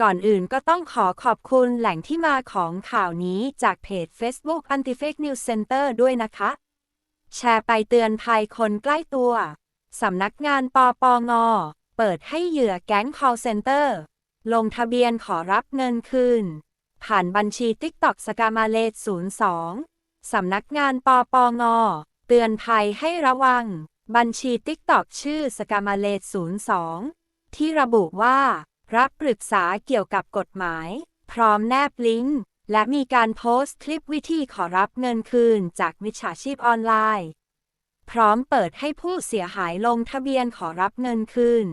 ก่อนอื่นก็ต้องขอขอบคุณแหล่งที่มาของข่าวนี้จากเพจ Facebook Anti Fake News Center ด้วยนะคะ แชร์ไปเตือนภัยคนใกล้ตัว สำนักงานปปง เปิดให้เหยื่อแก๊ง call center ลงทะเบียนขอรับเงินคืน ผ่านบัญชี TikTok สกามาเลต02 สำนักงานปปง เตือนภัยให้ระวัง บัญชี TikTok ชื่อสกามาเลต02 ที่ระบุว่า รับปรึกษาเกี่ยวกับกฎหมาย พร้อมแนบลิงก์ และมีการโพสต์คลิปวิธีขอรับเงินคืนจากมิจฉาชีพออนไลน์ พร้อมเปิดให้ผู้เสียหายลงทะเบียนขอรับเงินคืน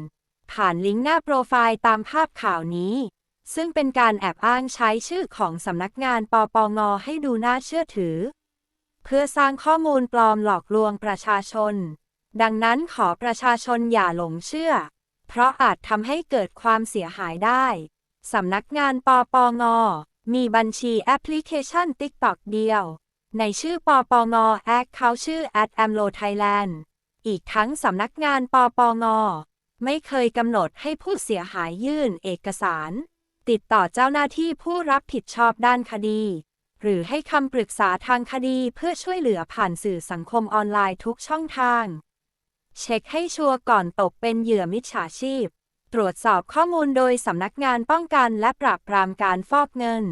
ผ่านลิงก์หน้าโปรไฟล์ตามภาพข่าวนี้ ซึ่งเป็นการแอบอ้างใช้ชื่อของสำนักงานปปงให้ดูน่าเชื่อถือ เพื่อสร้างข้อมูลปลอมหลอกลวงประชาชน ดังนั้นขอประชาชนอย่าหลงเชื่อ เพราะอาจทำให้เกิดความเสียหายได้ สำนักงานปปง มีบัญชีแอปพลิเคชัน TikTok เดียว ในชื่อปปงแอคเขาชื่อ a d a m l o Thailand อีกทั้งสำนักงานปปง ไม่เคยกำหนดให้ผู้เสียหายยื่นเอกสาร ติดต่อเจ้าหน้าที่ผู้รับผิดชอบด้านคดี หรือให้คำปรึกษาทางคดีเพื่อช่วยเหลือผ่านสื่อสังคมออนไลน์ทุกช่องทาง เช็คให้ชัวร์ก่อนตกเป็นเหยื่อมิจฉาชีพ ตรวจสอบข้อมูลโดยสำนักงานป้องกันและปราบปรามการฟอกเงิน